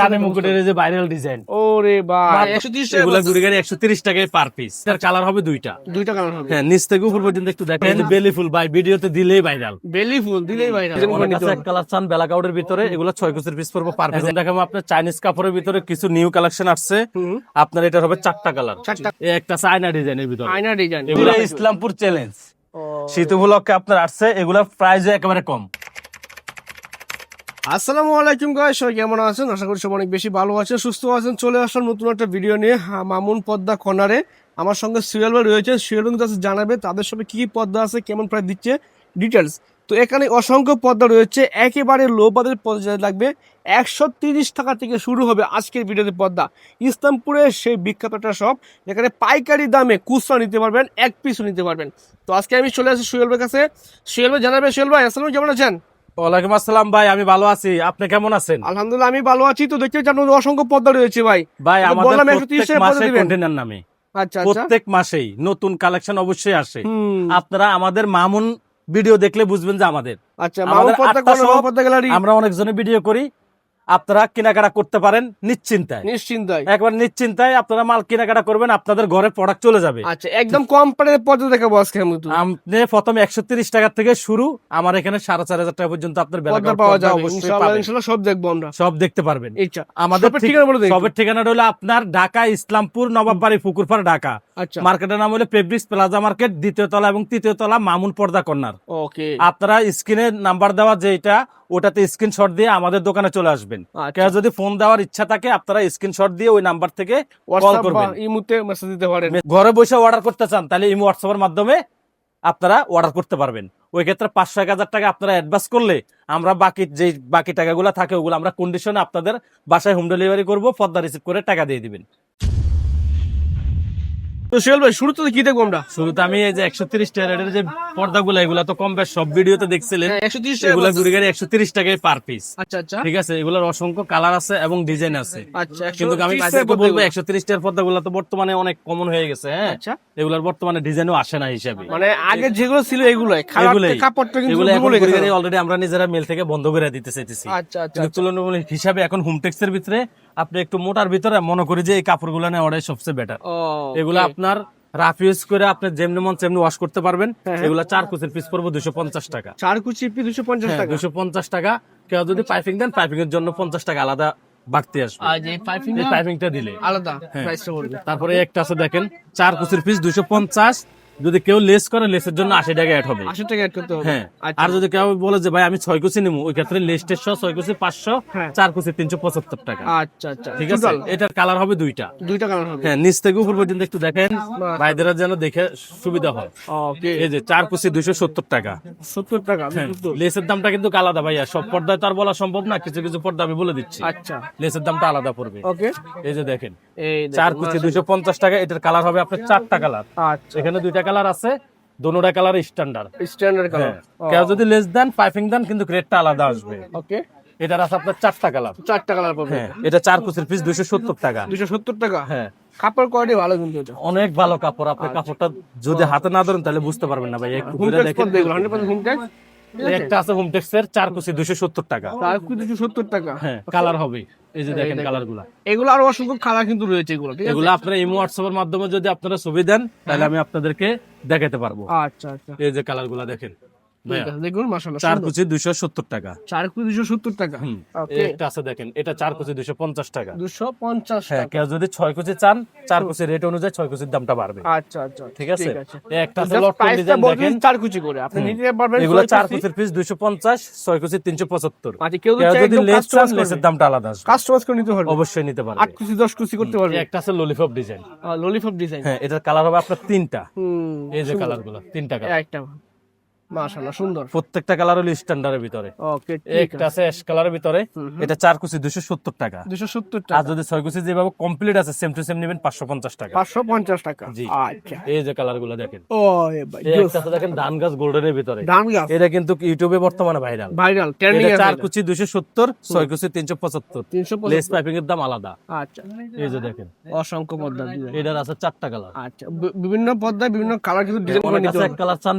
রানী মুকুটের যে viral design ওরে ভাই। একশো তিরিশ টাকা গাড়ি একশো তিরিশ টাকায় পার পিস এটার কালার হবে দুইটা। দুইটা কালার হবে। হ্যাঁ নিচ থেকে উপর পর্যন্ত একটু দেখেন। বেলি ফুল ভাই ভিডিওতে দিলেই ভাইরাল বেলি ফুল দিলেই ভাই এক কালার চান বেলা ভিতরে এগুলো ছয় কুচির পিস পড়ব পার পিস দেখাবো আপনার চাইনিজ কাপড়ের ভিতরে কিছু নিউ কালেকশন আসছে। আপনার এটার হবে চারটা কালার। একটা চায়না ডিজাইনের ভিতরে। আয়না ডিজাইন এগুলো ইসলামপুর চ্যালেঞ্জ শীত উপলক্ষে আপনার আসছে এগুলা প্রাইস একেবারে কম। আসসালামু আলাইকুম গাইস সবাই কেমন আছেন? আশা করি সব অনেক বেশি ভালো আছেন, সুস্থ আছেন। চলে আসলাম নতুন একটা ভিডিও নিয়ে মামুন পদ্মা কর্নারে আমার সঙ্গে সিরিয়াল ভাই রয়েছে, সিরিয়াল কাছে জানাবে তাদের সঙ্গে কী কি পদ্মা আছে, কেমন প্রায় দিচ্ছে ডিটেলস তো এখানে অসংখ্য পদ্মা রয়েছে, একেবারে লো বাজেট পর্যায়ে লাগবে, একশো তিরিশ টাকা থেকে শুরু হবে আজকের ভিডিওতে পদ্মা। ইসলামপুরের সেই বিখ্যাত একটা শপ যেখানে পাইকারি দামে খুচরা নিতে পারবেন, এক পিসও নিতে পারবেন। তো আজকে আমি চলে আসি সুয়েল ভাইয়ের কাছে। সুয়েল ভাই জানাবে সুয়েল ভাই, আসসালাম কেমন আছেন? ওয়ালাইকুম আসসালাম ভাই আমি ভালো আছি। আপনি কেমন আছেন? আলহামদুলিল্লাহ আমি ভালো আছি তো। দেখতে অসংখ্য পদ্মা রয়েছে ভাই। ভাই আমাদের প্রত্যেক মাসে কন্টেনার নামে। আচ্ছা আচ্ছা। প্রত্যেক মাসেই নতুন কালেকশন অবশ্যই আসে। আপনারা আমাদের মামুন ভিডিও দেখলে বুঝবেন যে আমাদের। আচ্ছা আমরা অনেকজনে ভিডিও করি। আপনারা কেনাকাটা করতে পারেন নিশ্চিন্তায়। নিশ্চিন্তায়। একবার নিশ্চিন্তায় আপনারা মাল কেনাকাটা করবেন আপনাদের ঘরে প্রোডাক্ট চলে যাবে। আচ্ছা একদম কম প্রাইসের পদ্মা দেখাবো আজকে আপনি প্রথমে একশো তিরিশ টাকা থেকে শুরু আমার এখানে সাড়ে চার হাজার টাকা পর্যন্ত আপনার বেলা পাওয়া যাবে অবশ্যই ইনশাআল্লাহ ইনশাআল্লাহ সব দেখব আমরা। সব দেখতে পারবেন। আচ্ছা আমাদের ঠিকানা সবের ঠিকানাটা হলো আপনার ঢাকা ইসলামপুর নবাববাড়ি পুকুরপাড় ঢাকা। আচ্ছা। মার্কেটের নাম হলো পেব্রিক্স প্লাজা মার্কেট দ্বিতীয় তলা এবং তৃতীয় তলা মামুন পর্দা কর্নার। ওকে। আপনারা স্ক্রিনে নাম্বার দেওয়া যেটা ওটাতে স্ক্রিনশট দিয়ে আমাদের দোকানে চলে আসবেন। আচ্ছা। কেউ যদি ফোন দেওয়ার ইচ্ছা থাকে আপনারা স্ক্রিনশট দিয়ে ওই নাম্বার থেকে কল করবেন। ইমুতে মেসেজ দিতে পারেন। ঘরে বসে অর্ডার করতে চান তাহলে ইমো হোয়াটসঅ্যাপের মাধ্যমে আপনারা অর্ডার করতে পারবেন। ওই ক্ষেত্রে পাঁচশো এক হাজার টাকা আপনারা অ্যাডভান্স করলে আমরা বাকি যে বাকি টাকাগুলো থাকে ওগুলো আমরা কন্ডিশনে আপনাদের বাসায় হোম ডেলিভারি করব পদ্মা রিসিভ করে টাকা দিয়ে দিবেন। তো সোহেল ভাই শুরুতে কি দেখব আমরা? শুরুতে আমি এই যে একশো তিরিশ টাকার যে পর্দাগুলো এগুলো তো কম বেশ সব ভিডিওতে দেখছিলেন। হ্যাঁ, একশো তিরিশ এগুলো পদ্মা। একশো তিরিশ টাকায় পার পিস আচ্ছা আচ্ছা। ঠিক আছে? এগুলোর অসংখ্য কালার আছে এবং ডিজাইন আছে। আচ্ছা কিন্তু আমি তিরিশ বাইরে টাকা বলব একশো তিরিশ টাকার পর্দাগুলো তো বর্তমানে অনেক কমন হয়ে গেছে হ্যাঁ? এগুলোর বর্তমানে ডিজাইনও আসে না হিসাবে। মানে আগে যেগুলো ছিল এগুলাই এগুলাই। কাপড়টা কিন্তু এগুলো। অলরেডি আমরা নিজেরা মেল থেকে বন্ধ করে দিতে চাইতেছি। আচ্ছা আচ্ছা তুলনামূলক হিসাবে এখন হোমটেক্স এর ভিতরে আপনি একটু মোটার ভিতরে মনে করি যে এই কাপড়গুলো নেওয়াটাই সবচেয়ে বেটার এগুলো আপনার রাফ ইউজ করে আপনি যেমনি মন তেমনি ওয়াশ করতে পারবেন। হ্যাঁ। এগুলো চার কুচের পিস পড়ব দুশো পঞ্চাশ টাকা। চার কুচি পি দুশো পঞ্চাশ টাকা? দুশো পঞ্চাশ টাকা। কেউ যদি পাইপিং দেন পাইপিং এর জন্য পঞ্চাশ টাকা আলাদা বাড়তি আসবে। পাইপিংটা দিলে। আলাদা হ্যাঁ। তারপরে একটা আছে দেখেন চার কুচির পিস দুশো পঞ্চাশ যদি কেউ লেস করে লেসের জন্য আশি টাকা অ্যাড হবে। আশি টাকা অ্যাড করতে হবে। হ্যাঁ আচ্ছা। আর যদি কেউ বলে যে ভাই আমি ছয় কুচি নিবো ওই ক্ষেত্রে লেস্টের সহ ছয় কুচি পাঁচশো হ্যাঁ। চার কুচি তিনশো পঁচাত্তর টাকা। আচ্ছা আচ্ছা। ঠিক আছে? এটার কালার হবে দুইটা। দুইটা কালার হবে। হ্যাঁ নিচ থেকে উপর পর্যন্ত একটু দেখেন। ভাইদেরা যেন দেখে সুবিধা হয়। ওকে এই যে চার কুচি দুইশো সত্তর টাকা। সত্তর টাকা হ্যাঁ, লেসের দামটা কিন্তু আলাদা ভাইয়া। সব পর্দায় তো আর বলা সম্ভব না। কিছু কিছু পর্দা আমি বলে দিচ্ছি। আচ্ছা। লেসের দামটা আলাদা পড়বে। ওকে এই যে দেখেন। এই চার কুচি দুইশো পঞ্চাশ টাকা এটার কালার হবে আপনার চারটা কালার আচ্ছা। এখানে দুইটা কালার আছে দোনোটা কালার স্ট্যান্ডার্ড স্ট্যান্ডার্ড কালার কেউ যদি লেস দেন পাইপিং দেন কিন্তু গ্রেডটা আলাদা আসবে। ওকে এটার আছে আপনার চারটা কালার চারটা কালার পাবে হ্যাঁ এটা চার কুচির পিস দুইশো সত্তর টাকা। দুইশো সত্তর টাকা? হ্যাঁ। কাপড় কোয়ালিটি ভালো কিন্তু এটা। অনেক ভালো কাপড়। আপনি কাপড়টা যদি হাতে না ধরেন তাহলে বুঝতে পারবেন না ভাই। একটু দেখেন। একটা আছে হোম টেক্সের চার কুচি দুইশো সত্তর টাকা। তার দুশো সত্তর টাকা? হ্যাঁ কালার হবে। এই যে দেখেন কালারগুলা এগুলো আরও অসংখ্য কালার কিন্তু রয়েছে এগুলো এগুলো আপনারা ইমো হোয়াটসঅ্যাপ এর মাধ্যমে যদি আপনারা ছবি দেন তাহলে আমি আপনাদেরকে দেখাতে পারব। আচ্ছা আচ্ছা। এই যে কালারগুলা দেখেন। দেখুন মাশাআল্লাহ চার কুচি দুইশো সত্তর টাকা। চার কুচি দুশো সত্তর টাকা। হুম। ওকে। এই একটা আছে দেখেন এটা চার কুচি দুইশো পঞ্চাশ টাকা। দুশো পঞ্চাশ হ্যাঁ কেউ যদি ছয় কুচি চান চার কুচি রেট অনুযায়ী ছয় কুচির দামটা বাড়বে। আচ্ছা আচ্ছা ঠিক আছে? একটা আছে লটকন ডিজাইন দেখেন। চার কুচি করে। আপনি নিতে পারবেন এগুলো চার কুচির পিস দুইশো পঞ্চাশ ছয় কুচি তিনশো পঁচাত্তর। আচ্ছা কেউ কেউ যদি লেস চান লেসের দামটা আলাদা আসবে। কাস্টমাইজ করে নিতে পারবে অবশ্যই নিতে পারবে। আট কুচি দশ কুচি করতে পারবে। একটা আছে ললিপপ ডিজাইন ললিপপ ডিজাইন হ্যাঁ এটার কালার হবে আপনার তিনটা। এই যে কালারগুলো তিনটা কালার একটা। মাশাআল্লাহ সুন্দর। প্রত্যেকটা কালার হলো স্ট্যান্ডার্ডের ভিতরে। ওকে একটা আছে। অ্যাশ কালারের ভিতরে এটা চার কুচি দুশো সত্তর টাকা। দুশো সত্তর আর যদি ছয় কুচি যেভাবে কমপ্লিট আছে সেম টু সেম নেবেন পাঁচশো পঞ্চাশ টাকা। পাঁচশো পঞ্চাশ টাকা। জি। আচ্ছা। এই যে কালারগুলো দেখেন। ও ভাই এই একটা আছে দেখেন ধান গাছ গোল্ডেনের ভিতরে। ধান গাছ। এটা কিন্তু ইউটিউবে বর্তমানে ভাইরাল ভাইরাল ট্রেন্ডিং আছে চার কুচি দুশো সত্তর ছয় কুচি তিনশো পঁচাত্তর। তিনশো লেস পাইপিং এর দাম আলাদা। আচ্ছা। এই যে দেখেন। অসংখ্য পদ্মা এটার আছে চারটা কালার আচ্ছা। বিভিন্ন পদ্মায় বিভিন্ন কালার কিন্তু ডিজাইন করে নিতে আছে এক কালার চান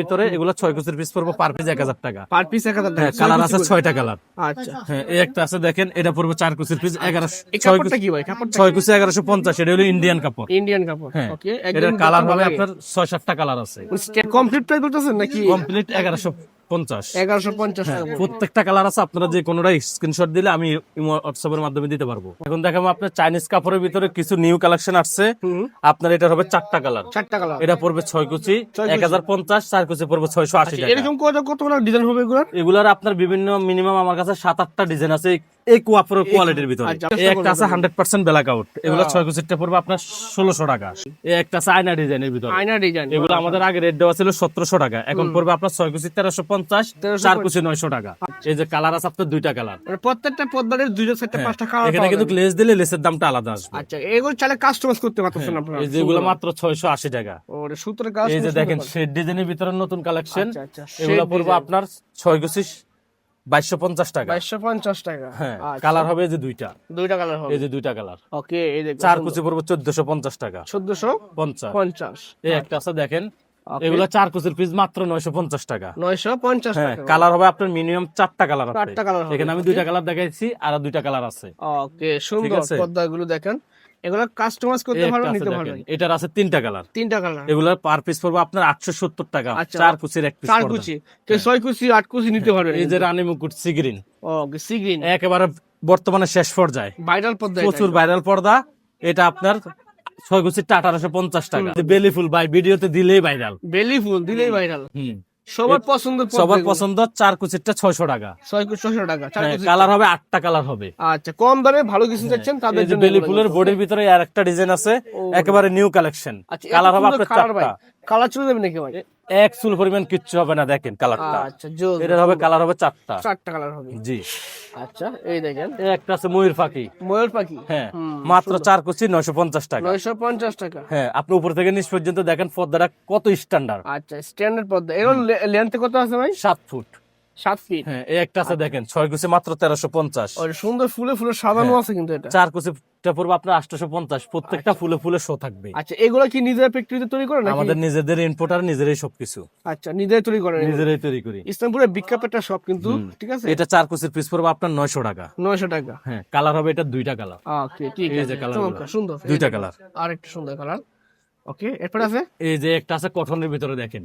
ভিতরে এগুলো এগুলো ছয় কুচির পিস পড়ব পার পিস এক হাজার টাকা। পার পিস এক হাজার হ্যাঁ টাকা কালার আছে ছয়টা কালার আচ্ছা। হ্যাঁ এই একটা আছে দেখেন এটা পড়বে চার কোচের পিস এগারোশো এই ছয় কাপড়টা কি ভাই? কাপড়টা ছয় কুচি এগারোশো পঞ্চাশ এটা হলো ইন্ডিয়ান কাপড়। ইন্ডিয়ান কাপড়। হ্যাঁ এটার কালার হবে আপনার ছয় সাতটা কালার আছে। কমপ্লিট প্রাইস বলতেছেন নাকি? কমপ্লিট এগারোশো পঞ্চাশ। এগারোশো পঞ্চাশ প্রত্যেকটা কালার আছে আপনারা যে কোনোটাই স্ক্রিনশট দিলে আমি হোয়াটসঅ্যাপের মাধ্যমে দিতে পারব। এখন দেখাবো আপনার চাইনিজ কাপড়ের ভিতরে কিছু নিউ কালেকশন আসছে। আপনার এটা হবে চারটা কালার চারটা কালার এটা পড়বে ছয় কুচি এক হাজার পঞ্চাশ চার কুচি পড়বে ছয়শো আশি টাকা। আচ্ছা, এরকম কত কত ডিজাইন হবে এগুলোর? এগুলার আপনার বিভিন্ন মিনিমাম আমার কাছে সাত আটটা ডিজাইন আছে এই কাপড়ের কোয়ালিটির ভিতরে। আচ্ছা, এই একটা আছে হান্ড্রেড পার্সেন্ট ব্ল্যাক আউট এগুলো ছয় কুচিটা পড়বে আপনার ষোলোশো টাকা। এই একটা আছে আয়না ডিজাইনের ভিতরে। আয়না ডিজাইন এগুলো আমাদের আগে রেট দেওয়া ছিল সতেরোশো টাকা। এখন পড়বে আপনার ছয় কুচি তেরোশো পঞ্চাশ চার কুচি নয়শো টাকা। এই যে কালার আছে আপনার দুইটা কালার। মানে প্রত্যেকটা পদ্মারের দুইটা চারটা পাঁচটা কালার এখানে কিন্তু লেস দিলে লেসের দামটা আলাদা আসবে। আচ্ছা এগুলো চাইলে কাস্টমাইজ করতে পারতেছেন আপনারা। এই যেগুলো মাত্র ছয়শো আশি টাকা। ওরে সুতোর কাজ এই যে দেখেন শেড ডিজাইনের ভিতরে নতুন কালেকশন আচ্ছা আচ্ছা এগুলো পড়বে আপনার ছয় কুচি বাইশশো পঞ্চাশ টাকা। বাইশশো পঞ্চাশ টাকা। হ্যাঁ কালার হবে যে দুইটা। দুইটা কালার হবে। এই যে দুইটা কালার ওকে এই দেখো চার কুচি পড়বে চোদ্দশো পঞ্চাশ টাকা। চোদ্দশো পঞ্চাশ। পঞ্চাশ। এই একটা আছে দেখেন. এগুলো চার কুচির পিস মাত্র নয়শো পঞ্চাশ টাকা। নয়শো পঞ্চাশ হ্যাঁ টাকা। কালার হবে আপনার মিনিমাম চারটা কালার চারটা কালার এখানে আমি দুইটা কালার দেখাইছি আর দুইটা কালার আছে। ওকে সুন্দর? পদ্মাগুলো দেখেন। এগুলো কাস্টমাইজ করতে এই পারো একটা আছে নিতে। পারবেন। এটার আছে তিনটা কালার তিনটা কালার এগুলোর পার পিস পড়বে আপনার আটশো সত্তর টাকা। আচ্ছা। চার কুচির এক পিস চার কুচি। কেউ ছয় কুচি আট কুচি নিতে পারবেন। এই যে রানী মুকুট সিগ্রিন ওকে সি গ্রিন একেবারে বর্তমানে শেষ পর্যায়ে ভাইরাল এটা। প্রচুর ভাইরাল পর্দা। এটা আপনার ছয় কুচিটা আঠারোশো পঞ্চাশ টাকা। বেলি ফুল ভাই ভিডিওতে দিলেই ভাইরাল বেলি ফুল দিলেই ভাইরাল হুম। সবার পছন্দ সবার পছন্দ চার কুচিরটা ছয়শো টাকা। ছয় কুচি টাকা কালার হবে আটটা কালার হবে। আচ্ছা কম দামে ভালো কিছু চাচ্ছেন তাদের হ্যাঁ। জন্য বেলি ফুলের বডির ভিতরে আর একটা ডিজাইন আছে একেবারে নিউ কালেকশন কালার হবে আপনার চারটা। কালার চলে যাবে নাকি ভাই? এক চুল পরিমাণ কিচ্ছু হবে না দেখেন কালারটা। আচ্ছা এটা হবে কালার হবে চারটা। চারটা কালার হবে। জি। আচ্ছা এই দেখেন। একটা আছে ময়ূর পাখি। ময়ূর পাখি? হ্যাঁ মাত্র চার কুচি নয়শো পঞ্চাশ টাকা। নয়শো পঞ্চাশ টাকা। হ্যাঁ আপনি উপর থেকে নিচ পর্যন্ত দেখেন পর্দাটা কত স্ট্যান্ডার্ড আচ্ছা স্ট্যান্ডার্ড পদ্মা এর লেন্থ কত আছে ভাই? সাত ফুট। সাত ফিট হ্যাঁ এই একটা আছে দেখেন ছয় কুচি মাত্র তেরোশো পঞ্চাশ। সুন্দর ফুলে ফুলে সাজানো হ্যাঁ। আছে কিন্তু এটা। চার কুচিটা পড়বে আপনার আটশোশো পঞ্চাশ প্রত্যেকটা ফুলে ফুলে শো থাকবে। আচ্ছা এগুলো কি নিজের ফ্যাক্টরিতে তৈরি করে আমাদের নিজেদের ইনপুট আর নিজেরাই সবকিছু। আচ্ছা নিজেরাই তৈরি করে নিজেরাই তৈরি করি। ইসলামপুরের বিখ্যাত একটা শপ কিন্তু ঠিক আছে? এটা চার কুচির পিস পড়বে আপনার নয়শো টাকা। নয়শো টাকা। হ্যাঁ কালার হবে এটা দুইটা কালার ওকে ঠিক আছে। সুন্দর। দুইটা কালার আর একটা সুন্দর কালার ওকে এরপর আছে? এই যে একটা আছে কটনের ভিতরে দেখেন।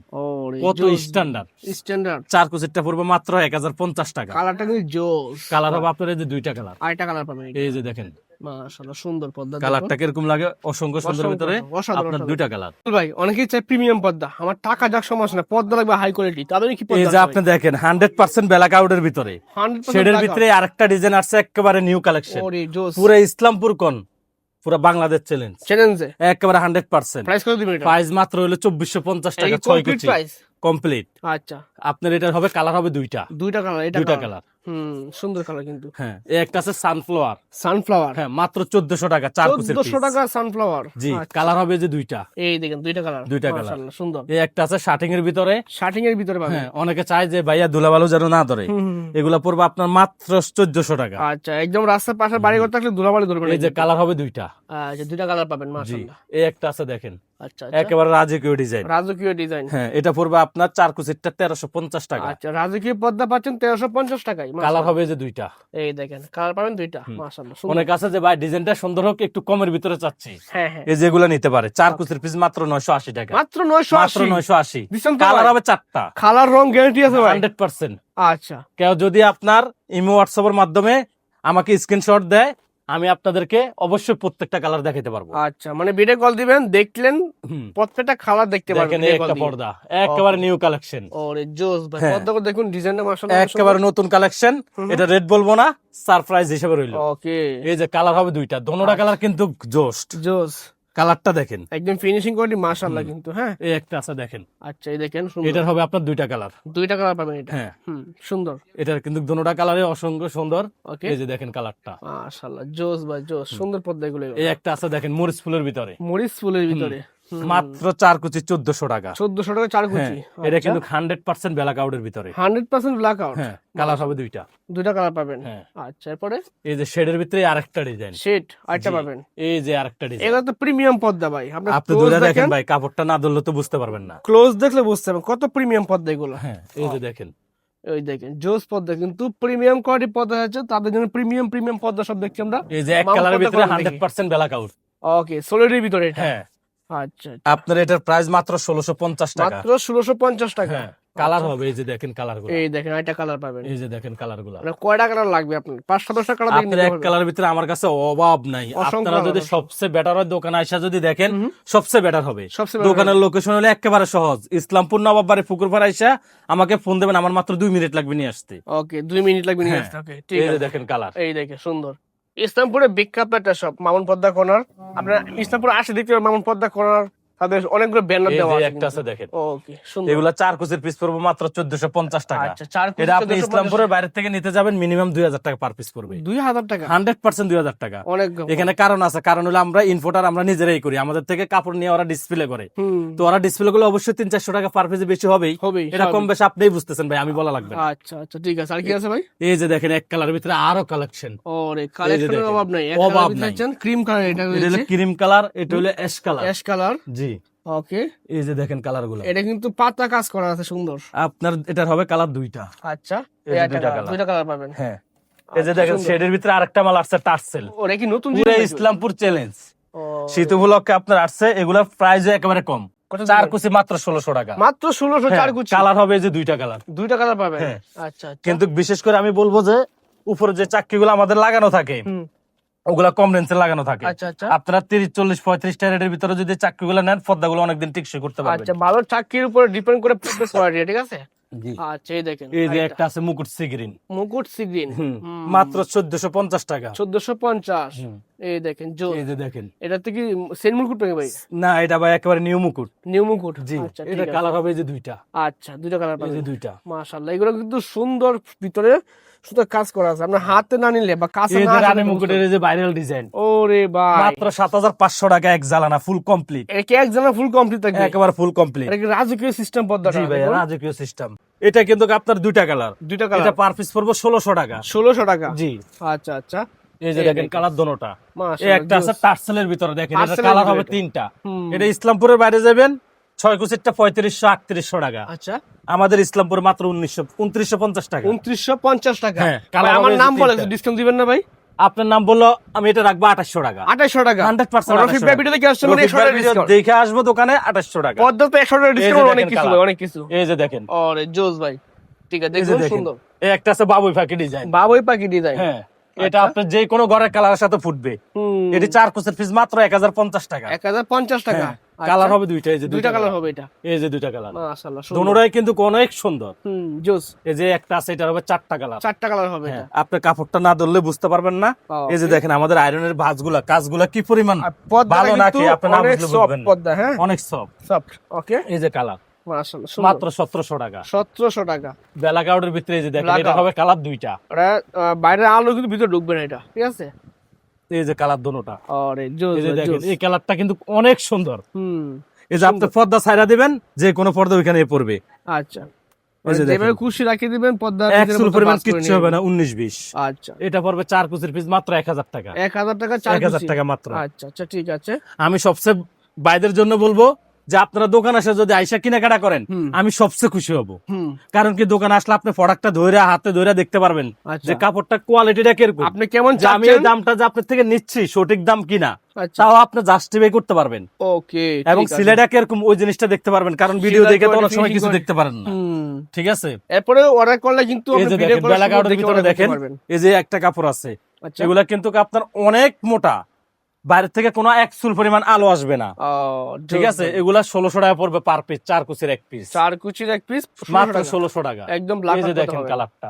কত স্ট্যান্ডার্ড স্ট্যান্ডার্ড চার কুচিরটা পড়বে মাত্র এক হাজার পঞ্চাশ টাকা। কালারটা কিন্তু জোস। কালার হবে আপনার এই যে দুইটা কালার। আরেকটা কালার পাবেন এই যে দেখেন। মাশাআল্লাহ সুন্দর পদ্মা কালারটা কীরকম লাগে? অসংখ্য সুন্দর ভিতরে। আপনার দুইটা কালার। ভাই অনেকেই চায় প্রিমিয়াম পদ্মা আমার টাকা যাক সমস্যা না। পদ্মা লাগবে হাই কোয়ালিটি তাদের কি এই যে আপনি দেখেন হান্ড্রেড পার্সেন্ট ব্ল্যাক আউটের ভিতরে। শেডের ভিতরে আরেকটা ডিজাইন আসছে একেবারে নিউ কালেকশন পুরো ইসলামপুর কোন পুরো বাংলাদেশ চ্যালেঞ্জ চ্যালেঞ্জে একেবারে হান্ড্রেড পার্সেন্ট প্রাইস কত দিবেন এটা? প্রাইস মাত্র হলো চব্বিশশো পঞ্চাশ টাকা ছয় কমপ্লিট কমপ্লিট আচ্ছা। আপনার এটার হবে কালার হবে দুইটা। দুইটা কালার এটা দুইটা কালার হুম সুন্দর কালার কিন্তু। হ্যাঁ একটা আছে সানফ্লাওয়ার সানফ্লাওয়ার হ্যাঁ মাত্র চোদ্দশো টাকা চার কুচির চোদ্দশো piece। টাকা সানফ্লাওয়ার জি কালার হবে যে দুইটা। এই দেখেন দুইটা কালার দুইটা colour। সুন্দর। এই একটা আছে শার্টিং এর ভিতরে। শার্টিং এর ভিতরে পাবেন। হ্যাঁ অনেকে চায় যে ভাইয়া যেন না ধরে। এগুলা পড়বে আপনার মাত্র চোদ্দশো টাকা। আচ্ছা একদম রাস্তার পাশে বাড়ি করতে থাকলে ধুলাবালি ধরবে এই যে কালার হবে দুইটা। আচ্ছা দুইটা কালার পাবেন মাশাআল্লাহ। এই একটা আছে দেখেন। আচ্ছা আচ্ছা। একেবারে রাজকীয় ডিজাইন রাজকীয় ডিজাইন হ্যাঁ এটা পড়বে আপনার চার কুচিরটা তেরোশো পঞ্চাশ টাকা। আচ্ছা রাজকীয় পদ্মা পাচ্ছেন তেরোশো পঞ্চাশ টাকায়। কালার হবে যে দুইটা। এই দেখেন কালার পাবেন দুইটা মাশাআল্লাহ অনেক আছে যে ভাই ডিজাইনটা সুন্দর হোক একটু কমের ভিতরে চাচ্ছি। হ্যাঁ হ্যাঁ। এই যেগুলো নিতে পারে চার কুচির পিস মাত্র নয়শো আশি টাকা। মাত্র নয়শো মাত্র আশি নয়শো আশি। দিচ্ছেন তো কালার হবে চারটা। কালার রং গ্যারান্টি আছে ভাই। Hundred percent. আচ্ছা। কেউ যদি আপনার ইমো হোয়াটসঅ্যাপের মাধ্যমে আমাকে স্ক্রিনশট দেয় আমি আপনাদেরকে অবশ্যই প্রত্যেকটা কালার দেখাতে পারব। আচ্ছা মানে ভিডিও কল দিবেন দেখলেন প্রত্যেকটা কালার দেখতে পারবেন একটা পর্দা একেবারে নিউ কালেকশন ওরে জোস ভাই পর্দা দেখুন ডিজাইনটা মাশাআল্লাহ একেবারে নতুন কালেকশন এটা রেড বলব না সারপ্রাইজ হিসেবে রইল। ওকে এই যে কালার হবে দুইটা দোনোটা কালার কিন্তু জোস জোস। কালারটা দেখেন। একদম ফিনিশিং কোয়ালিটি মাশাআল্লাহ কিন্তু হ্যাঁ? এই একটা আছে দেখেন। আচ্ছা এই দেখেন সুন্দর। এটার হবে আপনার দুইটা কালার। দুইটা কালার পাবেন এটা? হ্যাঁ। সুন্দর। এটার কিন্তু দোনোটা কালারে অসংখ্য সুন্দর। ওকে এই যে দেখেন কালারটা। মাশাআল্লাহ জোস ভাই জোস সুন্দর পদ্মা এগুলো। এই একটা আছে দেখেন মরিচ ফুলের ভিতরে। মরিচ ফুলের ভিতরে। মাত্র চার কুচি চোদ্দশো টাকা। চোদ্দশো টাকা চার হ্যাঁ কুচি এটা কিন্তু হান্ড্রেড পার্সেন্ট ব্ল্যাক আউটের ভিতরে। হান্ড্রেড পার্সেন্ট ব্ল্যাক আউট হ্যাঁ কালার হবে দুইটা। দুইটা কালার পাবেন। হ্যাঁ। আচ্ছা এরপরে? এই যে শেডের ভিতরে আরেকটা ডিজাইন শেড আরেকটা। পাবেন। এই যে আরেকটা ডিজাইন এগুলো তো প্রিমিয়াম পদ্মা ভাই। আপনি ক্লোজ দেখেন ভাই কাপড়টা না ধরলে তো বুঝতে পারবেন না। ক্লোজ দেখলে বুঝতে পারবেন। কত প্রিমিয়াম পদ্মা এগুলো। হ্যাঁ এই যে দেখেন। ওই দেখেন জোস পদ্মা। কিন্তু প্রিমিয়াম কোয়ালিটি পদ্মা আছে তাদের জন্য প্রিমিয়াম প্রিমিয়াম পর্দা সব দেখছি আমরা। এই যে এক কালারের ভিতরে করে হান্ড্রেড দেখি? পার্সেন্ট ব্ল্যাক আউট ওকে সোলের ভিতরে এটা। হ্যাঁ। আচ্ছা আপনার এটার প্রাইস মাত্র ষোলোশো পঞ্চাশ টাকা। মাত্র ষোলোশো পঞ্চাশ টাকা। হ্যাঁ কালার হবে এই যে দেখেন কালারগুলো। এই দেখেন একটা কালার পাবেন। এই যে দেখেন কালারগুলো। মানে কয়টা কালার লাগবে আপনার? পাঁচটা দশটা কালার আপনার এক। কালারের ভিতরে আমার কাছে অভাব নাই। আপনারা যদি সবচেয়ে বেটার হয় দোকানে আইসা যদি দেখেন সবচেয়ে বেটার হবে। দোকানের লোকেশন হলে একেবারে সহজ। ইসলামপুর নবাববাড়ি পুকুরপাড় আইসা আমাকে ফোন দেবেন আমার মাত্র দুই মিনিট লাগবে নিয়ে আসতে। ওকে দুই মিনিট লাগবে নিয়ে হ্যাঁ। আসতে। ওকে ঠিক আছে। দেখেন কালার এই দেখে সুন্দর। ইসলামপুরে বিখ্যাত একটা শপ মামুন পদ্মা কোনার আপনার ইসলামপুর আসে দেখতে মামুন পদ্মা কর্নার তাদের অনেকগুলো ব্যানার দেওয়া আছে একটা আছে দেখেন। ওকে সুন্দর। এগুলা চার কুচির পিস পড়ব মাত্র চোদ্দশো পঞ্চাশ টাকা। আচ্ছা চার এটা আপনি ইসলামপুরের বাইরে থেকে নিতে যাবেন মিনিমাম দুই হাজার টাকা পার পিস পড়বে। দুই হাজার টাকা? হান্ড্রেড পার্সেন্ট দুই হাজার টাকা। অনেক এখানে কারণ আছে কারণ হলো আমরা ইনফোটার আমরা নিজেরাই করি। আমাদের থেকে কাপড় নিয়ে ওরা ডিসপ্লে করে। তো ওরা ডিসপ্লে গুলো অবশ্যই তিন চারশো টাকা পার পিসে বেশি হবেই। এটা কম বেশি আপনিই বুঝতেছেন ভাই আমি বলা লাগবে আচ্ছা আচ্ছা ঠিক আছে। আর কি আছে ভাই? এই যে দেখেন এক কালার ভিতরে আরও কালেকশন ওরে কালেকশনের অভাব নাই। এক কালার। ক্রিম কালার এটা ক্রিম কালার এটা হলো অ্যাশ কালার অ্যাশ কালার জি। ওকে এই যে দেখেন কালারগুলো এটা কিন্তু পাতা কাজ করা আছে সুন্দর। আপনার এটার হবে কালার দুইটা। আচ্ছা দুইটা কালার পাবেন। হ্যাঁ। এই যে আচ্ছা, দেখেন শেডের ভিতরে আরেকটা মাল আসছে টার্সেল ওরা কি নতুন পুরো ইসলামপুর চ্যালেঞ্জ ও, শীত উপলক্ষে আপনার আসছে এগুলোর প্রাইস একেবারে কম। চার? কুচি মাত্র ষোলোশো টাকা। মাত্র ষোলোশো চার গুচ্ছ কালার হবে যে দুইটা কালার। দুইটা কালার পাবেন? হ্যাঁ। আচ্ছা আচ্ছা। কিন্তু বিশেষ করে আমি বলব যে উপরে যে চাকরিগুলো আমাদের লাগানো থাকে ওগুলা কম রেঞ্জে লাগানো থাকে। আচ্ছা আচ্ছা। আপনারা তিরিশ চল্লিশ পঁয়ত্রিশ রেটের ভিতরে যদি চাকরি চাকরিগুলো নেন পর্দাগুলো অনেকদিন টিকসই করতে পারবেন। আচ্ছা ভালো চাকরির উপরে ডিপেন্ড করে কোয়ালিটি ঠিক আছে? আচ্ছা এই দেখেন এই যে একটা আছে মুকুট সিগ্রিন। মুকুট সিগ্রিন। মাত্র চোদ্দশো পঞ্চাশ টাকা। চোদ্দশো পঞ্চাশ। এই দেখেন এই যে দেখেন। এটাতে কি সেন মুকুট নাকি ভাই? না এটা ভাই একেবারে নিউ মুকুট। নিউ মুকুট? জি আচ্ছা এটা কালার হবে যে দুইটা। আচ্ছা দুইটা কালার যে দুইটা। মাশাআল্লাহ এগুলো কিন্তু সুন্দর ভিতরে সুন্দর কাজ করা আছে। আপনার হাতে না নিলে বা কাছে না রানী মুকুটের যে ভাইরাল ডিজাইন ওরে ভাই। মাত্র সাত হাজার পাঁচশো টাকা এক জ্বালানা ফুল কমপ্লিট এটা কি একজনের ফুল কমপ্লিট থাকবে একেবারে ফুল কমপ্লিট এটা কি রাজকীয় সিস্টেম পদ্মাটা জি ভাই রাজকীয় সিস্টেম এটা কিন্তু আপনার দুইটা কালার। দুইটা এটা কালার পার পিস পড়ব ষোলোশো টাকা। ষোলোশো টাকা? জি। আচ্ছা আচ্ছা। এই যে দেখেন। কালার দোনোটা। একটা আছে টার্সেলের ভিতরে দেখেন এটা কালার হবে তিনটা। এটা ইসলামপুরের বাইরে যাবেন ছয় কুচিরটা পঁয়ত্রিশশো আটত্রিশশো টাকা। আচ্ছা। আমাদের ইসলামপুর মাত্র উনিশশো উনত্রিশশো পঞ্চাশ টাকা। উনত্রিশশো পঞ্চাশ টাকা। হ্যাঁ, আমার নাম বলে ডিসকাউন্ট দিবেন না ভাই? আপনার নাম বলল আমি এটা রাখব আঠাশশো টাকা। আঠাশশো টাকা। 100% রফিক ভিডিও দেখে আসব দোকানে আঠাশশো টাকা। পদ্মা তো একশো টাকা ডিসকাউন্ট অনেক কিছু অনেক কিছু। এই যে দেখেন। ওরে জোস ভাই। ঠিক আছে সুন্দর। এই একটা আছে বাবুই ফাঁকি ডিজাইন বাবুই পাখি ডিজাইন হ্যাঁ। এটা আচ্ছা। আপনার যে কোনো ঘরের কালারের সাথে ফুটবে। এটি চার কোচের পিস মাত্র এক হাজার পঞ্চাশ টাকা। এক হাজার পঞ্চাশ টাকা? কালার আচ্ছা। হবে দুইটা এই যে দুইটা কালার হবে এটা? এই যে দুইটা কালার মাশাআল্লাহ। দোনোটাই কিন্তু অনেক সুন্দর। হুম জোস। এই যে একটা আছে এটা হবে চারটা কালার চারটা কালার হবে হ্যাঁ এটা আপনি কাপড়টা না ধরলে বুঝতে পারবেন না। এই যে দেখেন আমাদের আয়রনের ভাঁজগুলা কাজগুলা কি পরিমাণ? ভালো নাকি? আপনি না অনেক বুঝলে বুঝবেন হ্যাঁ? অনেক সফট সফট ওকে এই যে কালার মাত্র সতেরোশো টাকা। সতেরোশো টাকা। বেলা কাউডের ভিতরে যে দেখেন এটা হবে কালার দুইটা। বাইরের আলো কিন্তু ভিতরে ঢুকবে না এটা ঠিক আছে? এই যে কালার দোনোটা আরে জোস এই যে ভাই, দেখেন এই কালারটা কিন্তু অনেক সুন্দর। হুম এই যে আপনি পর্দা ছাইরা দিবেন যে কোনো পর্দা ওইখানে পড়বে। আচ্ছা। খুশি রাখিয়ে দিবেন মতো পরিমাণ কিচ্ছু হবে না উনিশ বিশ। আচ্ছা। এটা পড়বে চার কুচির পিস মাত্র এক হাজার টাকা। এক হাজার টাকা চার এক হাজার টাকা মাত্র। আচ্ছা আচ্ছা ঠিক আছে। আমি সবচেয়ে বাইদের জন্য বলব যে আপনারা দোকান আসে যদি আইসা কেনাকাটা করেন আমি সবচেয়ে খুশি হব। কারণ কি দোকানে আসলে আপনি প্রোডাক্টটা ধরে হাতে ধরে দেখতে পারবেন আচ্ছা। যে কাপড়টা কোয়ালিটিটা কীরকম। আপনি কেমন আমি এই দামটা যে আপনার থেকে নিচ্ছি সঠিক দাম কিনা আচ্ছা। তাও আপনি জাস্টিফাই করতে পারবেন। ওকে এবং সিলেটা কীরকম ওই জিনিসটা দেখতে পারবেন কারণ ভিডিও দেখে তো অনেক সময় কিছু দেখতে পারেন না। ঠিক আছে? এরপরে অর্ডার করলে কিন্তু আপনি ভিডিও দেখেন কলে বেলা সুন্দর কাউডের দেখে ভিতরে order করতে দেখেন পারবেন। এই যে একটা কাপড় আছে আচ্ছা। এগুলা কিন্তু আপনার অনেক মোটা। বাইরে থেকে কোনো এক চুল পরিমাণ আলো আসবে না। ঠিক আছে? এগুলা ষোলোশো টাকা পড়বে পার পিস চার কুচির এক পিস চার কুচির এক পিস মাত্র ষোলোশো টাকা। একদম দেখেন কালারটা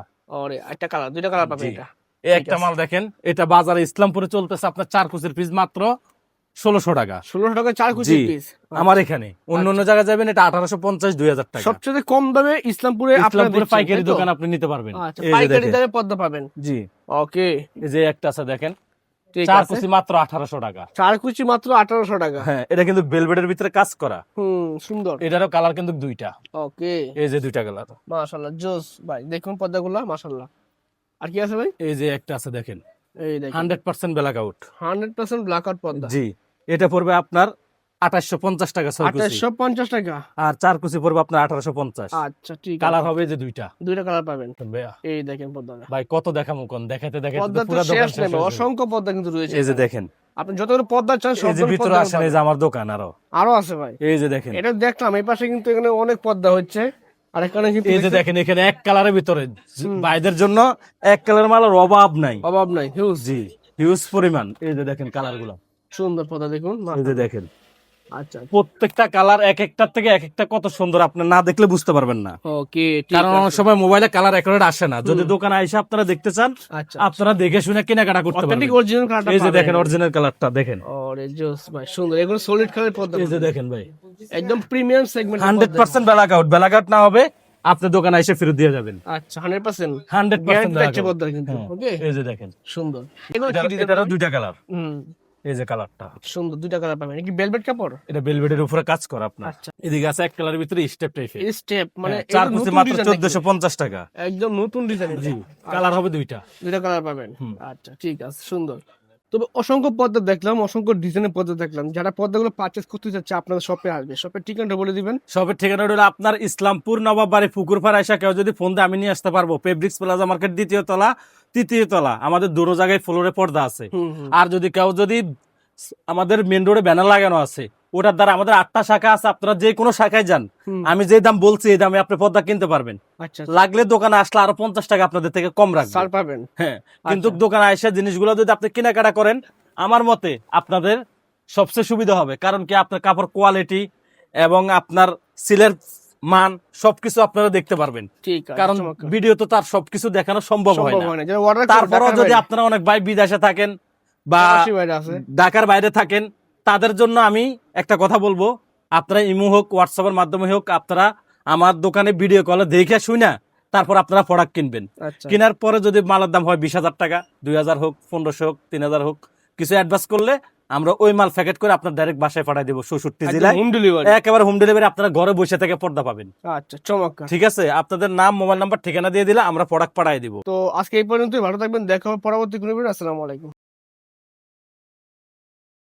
একটা কালার দুইটা কালার পাবেন এটা। এই একটা মাল দেখেন এটা বাজারে ইসলামপুরে চলতেছে আপনার চার কুচির পিস মাত্র ষোলোশো টাকা। ষোলোশো টাকা চার কুচির পিস আমার এখানে। অন্য অন্য জায়গায় যাবেন এটা আঠারোশো পঞ্চাশ দুই হাজার টাকা। সবচেয়ে কম দামে ইসলামপুরে ইসলামপুরে পাইকারি দোকান আপনি নিতে পারবেন। আচ্ছা পাইকারি দামে পদ্মা পাবেন। জি। ওকে। এই যে একটা আছে দেখেন। চার কুচি মাত্র আঠারোশো টাকা। চার কুচি মাত্র আঠারোশো টাকা। হ্যাঁ এটা কিন্তু বেলভেটের ভিতরে কাজ করা। হুম সুন্দর। এটারও কালার কিন্তু দুইটা। ওকে। এই যে দুইটা কালার। মাশাল্লাহ জোস। ভাই দেখুন পর্দাগুলো মাশাল্লাহ। আর কি আছে ভাই? এই যে একটা আছে দেখেন। এই দেখুন। Hundred percent black out. Hundred percent black out পর্দা। জি এটা পড়বে আপনার আঠাশশো পঞ্চাশ টাকা আঠাশশো পঞ্চাশ টাকা? আর চার কুচি পড়বে আপনার আঠারোশো পঞ্চাশ। আচ্ছা ঠিক কালার হবে যে দুইটা। দুইটা কালার পাবেন। এই দেখেন পর্দাটা। ভাই কত দেখামো কোন? দেখাতে দেখাতে হয়ে। অসংখ্য পর্দা কিন্তু রয়েছে এই যে দেখেন। আপনি যতগুলো পর্দা চান সব ভিতরে আসেন এই যে আমার দোকান আরও। আরও আছে ভাই। এই যে দেখেন। এটা দেখলাম এই পাশে কিন্তু এখানে অনেক পর্দা হচ্ছে। আর এখানে কিন্তু এই যে দেখেন এখানে এক কালারের ভিতরে। ভাইদের জন্য এক কালার মালের অভাব নাই। অভাব নাই হিউজ জি হিউজ পরিমাণ। এই যে দেখেন কালারগুলো সুন্দর পর্দা দেখুন। এই যে দেখেন। আচ্ছা প্রত্যেকটা কালার এক একটার থেকে এক একটা কত সুন্দর আপনি না দেখলে বুঝতে পারবেন না। ওকে কারণ অনেক সময় মোবাইলে কালার অ্যাকুরেট আসে না। যদি দোকানে এসে আপনারা দেখতে চান আচ্ছা আপনারা দেখে শুনে কেনাকাটা করতে পারবেন। অরিজিনাল কালারটা এই যে দেখেন অরিজিনাল কালারটা দেখেন। ওরে জোস ভাই সুন্দর। এগুলো সলিড কালার পর্দা এই যে দেখেন ভাই। একদম premium segment hundred percent black out black out না হবে আপনি দোকানে এসে ফেরত দিয়ে যাবেন। আচ্ছা হান্ড্রেড পার্সেন্ট হান্ড্রেড গ্যারান্টি থাকছে পার্সেন্ট কিন্তু। ওকে এই যে দেখেন। সুন্দর। এগুলো দুইটা কালার হুম। এই যে কালারটা সুন্দর দুইটা কালার পাবেন। কি বেলভেট কাপড়? এটা ভেলভেটের উপরে কাজ করা আপনার। আচ্ছা। এদিকে আছে এক কালারের ভিতরে স্টেপ টাইপের স্টেপ মানে হ্যাঁ, চার কুচি মাত্র design চোদ্দশো পঞ্চাশ টাকা। একদম নতুন ডিজাইন জি। কালার হবে দুইটা। দুইটা কালার পাবেন। আচ্ছা ঠিক আছে সুন্দর। তবে অসংখ্য পর্দা দেখলাম অসংখ্য ডিজাইনের পর্দা দেখলাম। যারা পর্দাগুলো পারচেস করতে চাচ্ছে আপনাদের শপে আসবে। শপের ঠিকানাটা বলে দিবেন। শপের ঠিকানাটা হলো আপনার ইসলামপুর নবাব বাড়ি পুকুর পাড়া এসে কেউ যদি ফোন দেয় আমি নিয়ে আসতে পারব। ফেব্রিক্স প্লাজা মার্কেট দ্বিতীয় তলা তৃতীয় তলা। আমাদের দুটো জায়গায় ফ্লোরে পর্দা আছে। আর যদি কেউ যদি আমাদের মেন রোডে ব্যানার লাগানো আছে ওটার দ্বারা আমাদের আটটা শাখা আছে আপনারা যে কোনো শাখায় যান। আমি যে দাম বলছি এই দামে আপনি পর্দা কিনতে পারবেন। আচ্ছা লাগলে দোকানে আসলে আরও পঞ্চাশ টাকা আপনাদের থেকে কম রাখবেন পাবেন। হ্যাঁ কিন্তু দোকানে এসে জিনিসগুলো যদি আপনি কেনাকাটা করেন আমার মতে আপনাদের সবচেয়ে সুবিধা হবে। কারণ কি আপনার কাপড় কোয়ালিটি এবং আপনার সিলের মান সবকিছু আপনারা দেখতে পারবেন। কারণ ভিডিও তো তার সবকিছু দেখানো সম্ভব হয় না। তারপরেও যদি আপনারা অনেক ভাই বিদেশে থাকেন বা ঢাকার বাইরে থাকেন তাদের জন্য আমি একটা কথা বলব। আপনারা ইমো হোক হোয়াটসঅ্যাপের মাধ্যমে হোক আপনারা আমার দোকানে ভিডিও কলে দেখে শুই না তারপর আপনারা প্রোডাক্ট কিনবেন। আচ্ছা। কেনার পরে যদি মালের দাম হয় বিশ হাজার টাকা দুই হাজার হোক পনেরোশো হোক তিন হাজার হোক কিছু অ্যাডভান্স করলে আমরা ওই মাল প্যাকেট করে আপনার ডাইরেক্ট বাসায় পাঠিয়ে দেবো চৌষট্টি জেলায়। হোম ডেলিভারি একেবারে হোম ডেলিভারি আপনারা ঘরে বসে থেকে পর্দা পাবেন। আচ্ছা চমৎকার। ঠিক আছে? আপনাদের নাম মোবাইল নাম্বার ঠিকানা দিয়ে দিলে আমরা প্রোডাক্ট পাঠিয়ে দিব। তো আজকে এই পর্যন্তই ভালো থাকবেন দেখা হবে পরবর্তী কোনো আসসালামু আলাইকুম।